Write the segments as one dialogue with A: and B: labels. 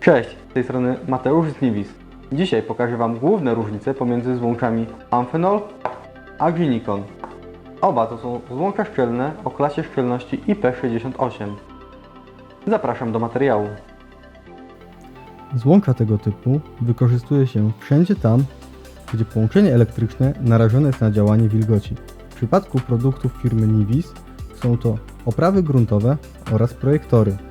A: Cześć, z tej strony Mateusz z Nivis. Dzisiaj pokażę Wam główne różnice pomiędzy złączami Amphenol a Ginikon. Oba to są złącza szczelne o klasie szczelności IP68. Zapraszam do materiału.
B: Złącza tego typu wykorzystuje się wszędzie tam, gdzie połączenie elektryczne narażone jest na działanie wilgoci. W przypadku produktów firmy Nivis są to oprawy gruntowe oraz projektory.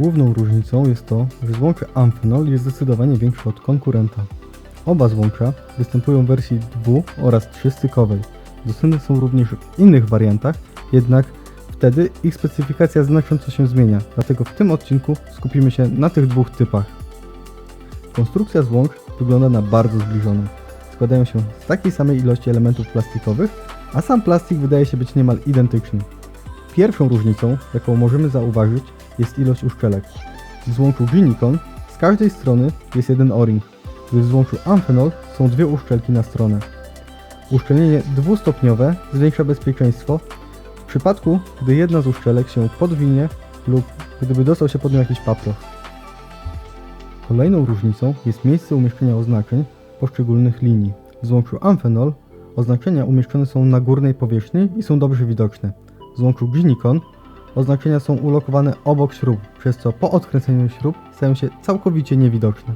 B: Główną różnicą jest to, że złącze Amphenol jest zdecydowanie większe od konkurenta. Oba złącza występują w wersji dwu- oraz trzystykowej. Dostępne są również w innych wariantach, jednak wtedy ich specyfikacja znacząco się zmienia, dlatego w tym odcinku skupimy się na tych dwóch typach. Konstrukcja złącz wygląda na bardzo zbliżoną. Składają się z takiej samej ilości elementów plastikowych, a sam plastik wydaje się być niemal identyczny. Pierwszą różnicą, jaką możemy zauważyć, jest ilość uszczelek. W złączu Ginikon z każdej strony jest jeden o-ring, gdy w złączu Amphenol są dwie uszczelki na stronę. Uszczelnienie dwustopniowe zwiększa bezpieczeństwo w przypadku, gdy jedna z uszczelek się podwinie lub gdyby dostał się pod nią jakiś paproch. Kolejną różnicą jest miejsce umieszczenia oznaczeń poszczególnych linii. W złączu Amphenol oznaczenia umieszczone są na górnej powierzchni i są dobrze widoczne. W złączu Ginikon oznaczenia są ulokowane obok śrub, przez co po odkręceniu śrub stają się całkowicie niewidoczne.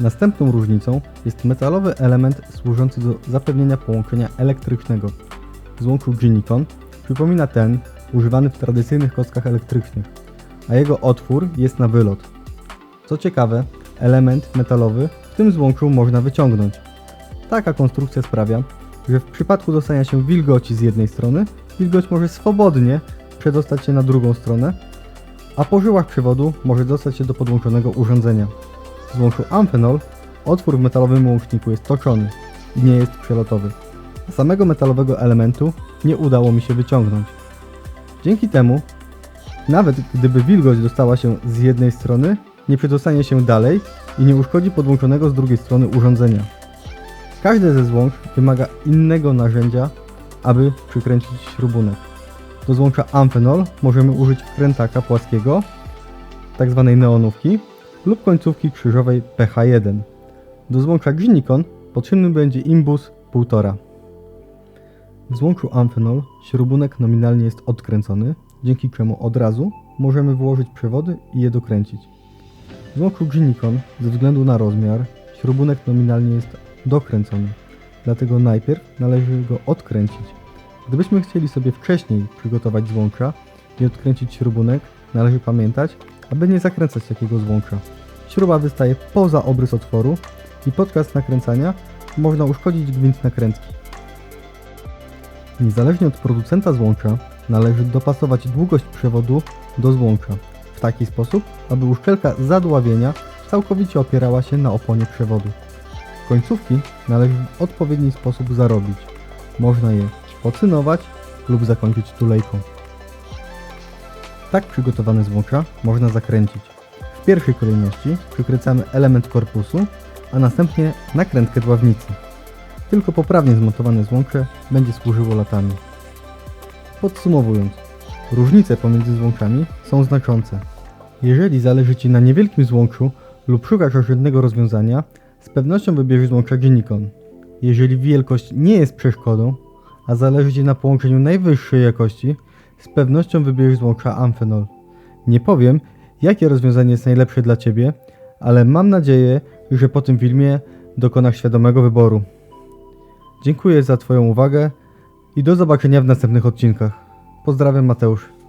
B: Następną różnicą jest metalowy element służący do zapewnienia połączenia elektrycznego. Złączu Ginikon przypomina ten używany w tradycyjnych kockach elektrycznych, a jego otwór jest na wylot. Co ciekawe, element metalowy w tym złączu można wyciągnąć. Taka konstrukcja sprawia, że w przypadku dostania się wilgoci z jednej strony, wilgoć może swobodnie przedostać się na drugą stronę, a po żyłach przewodu może dostać się do podłączonego urządzenia. W złączu Amphenol otwór w metalowym łączniku jest toczony i nie jest przelotowy. Samego metalowego elementu nie udało mi się wyciągnąć. Dzięki temu, nawet gdyby wilgoć dostała się z jednej strony, nie przedostanie się dalej i nie uszkodzi podłączonego z drugiej strony urządzenia. Każde ze złącz wymaga innego narzędzia, aby przykręcić śrubunek. Do złącza Amphenol możemy użyć wkrętaka płaskiego, tzw. neonówki, lub końcówki krzyżowej PH1. Do złącza Ginikon potrzebny będzie imbus 1,5. W złączu Amphenol śrubunek nominalnie jest odkręcony, dzięki czemu od razu możemy włożyć przewody i je dokręcić. W złączu Ginikon ze względu na rozmiar śrubunek nominalnie jest dokręcony, dlatego najpierw należy go odkręcić. Gdybyśmy chcieli sobie wcześniej przygotować złącza i odkręcić śrubunek, należy pamiętać, aby nie zakręcać takiego złącza. Śruba wystaje poza obrys otworu i podczas nakręcania można uszkodzić gwint nakrętki. Niezależnie od producenta złącza, należy dopasować długość przewodu do złącza w taki sposób, aby uszczelka zadławienia całkowicie opierała się na oponie przewodu. Końcówki należy w odpowiedni sposób zarobić. Można je pocynować lub zakończyć tulejką. Tak przygotowane złącza można zakręcić. W pierwszej kolejności przykręcamy element korpusu, a następnie nakrętkę dławnicy. Tylko poprawnie zmontowane złącze będzie służyło latami. Podsumowując, różnice pomiędzy złączami są znaczące. Jeżeli zależy Ci na niewielkim złączu lub szukasz oszczędnego rozwiązania, z pewnością wybierzesz złącza Ginikon. Jeżeli wielkość nie jest przeszkodą, a zależy Ci na połączeniu najwyższej jakości, z pewnością wybierzesz złącza Amphenol. Nie powiem, jakie rozwiązanie jest najlepsze dla Ciebie, ale mam nadzieję, że po tym filmie dokonasz świadomego wyboru. Dziękuję za Twoją uwagę i do zobaczenia w następnych odcinkach. Pozdrawiam Mateusz.